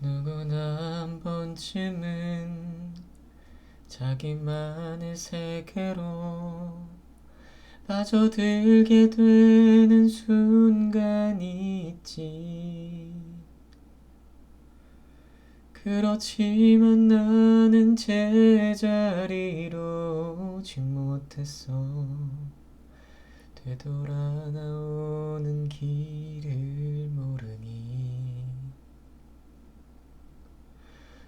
누구나 한 번쯤은 자기만의 세계로 빠져들게 되는 순간이 있지. 그렇지만 나는 제자리로 오지 못했어. 되돌아 나오는 길을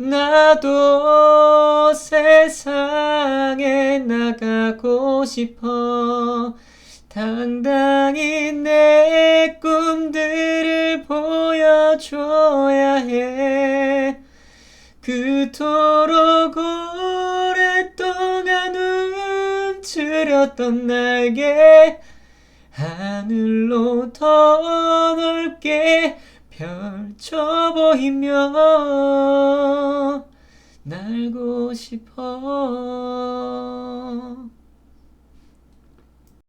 나도 세상에 나가고 싶어. 당당히 내 꿈들을 보여줘야 해. 그토록 오랫동안 움츠렸던 날개 하늘로 더 넓게 펼쳐 보이며 날고 싶어